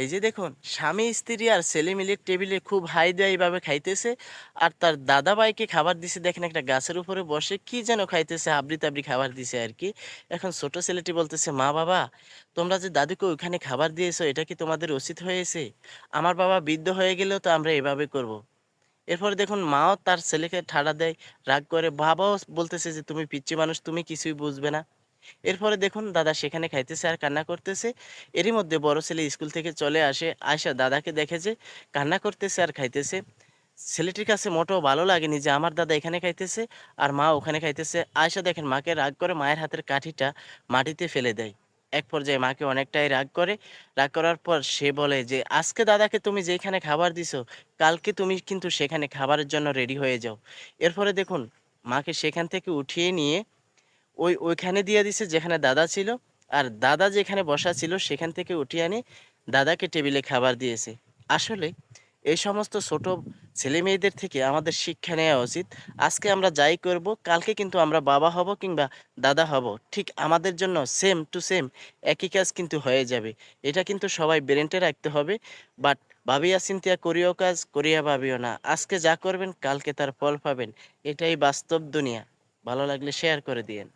এই যে দেখুন, স্বামী, স্ত্রী আর ছেলে মিলে টেবিলে খুব হাই দেয় এইভাবে খাইতেছে আর তার দাদা ভাইকে খাবার দিছে, দেখেন একটা গাছের উপরে বসে কি যেন খাইতেছে আবরি তাবড়ি খাবার দিছে আর কি। এখন ছোট ছেলেটি বলতেছে, মা বাবা, তোমরা যে দাদুকে ওইখানে খাবার দিয়েছ, এটা কি তোমাদের উচিত হয়েছে? আমার বাবা বৃদ্ধ হয়ে গেলেও তো আমরা এভাবে করব। এরপরে দেখুন, মাও তার ছেলেকে ঠাড়া দেয়, রাগ করে, বাবাও বলতেছে যে, তুমি পিচ্ছি মানুষ, তুমি কিছুই বুঝবে না। এরপরে দেখুন, দাদা সেখানে খাইতেছে আর কান্না করতেছে। এরই মধ্যে বড় ছেলে স্কুল থেকে চলে আসে আয়সা দাদাকে দেখে যে কান্না করতেছে আর খাইতেছে। ছেলেটির কাছে মোটেও ভালো লাগেনি যে আমার দাদা এখানে খাইতেছে আর মা ওখানে খাইতেছে। আয়সা দেখেন, মাকে রাগ করে মায়ের হাতের কাঠিটা মাটিতে ফেলে দেয়। এক পর্যায়ে মাকে অনেকটাই রাগ করে। রাগ করার পর সে বলে যে, আজকে দাদাকে তুমি যেখানে খাবার দিছো, কালকে তুমি কিন্তু সেখানে খাবারের জন্য রেডি হয়ে যাও। এরপরে দেখুন, মাকে সেখান থেকে উঠিয়ে নিয়ে ওই ওইখানে দিয়ে দিছে যেখানে দাদা ছিল। আর দাদা যেখানে বসা ছিল, সেখান থেকে উঠিয়ে আনে দাদাকে টেবিলে খাবার দিয়েছে। আসলে এই সমস্ত ছোট ছেলে মেয়েদের থেকে আমাদের শিক্ষা নেওয়া উচিত। আজকে আমরা যাই করব, কালকে কিন্তু আমরা বাবা হব কিংবা দাদা হব। ঠিক আমাদের জন্য সেম টু সেম একই কাজ কিন্তু হয়ে যাবে। এটা কিন্তু সবাই ব্রেনটে রাখতে হবে। বাট ভাবিয়া চিন্তিয়া করিও কাজ, করিয়া ভাবিও না। আজকে যা করবেন, কালকে তার ফল পাবেন। এটাই বাস্তব দুনিয়া। ভালো লাগলে শেয়ার করে দিয়েন।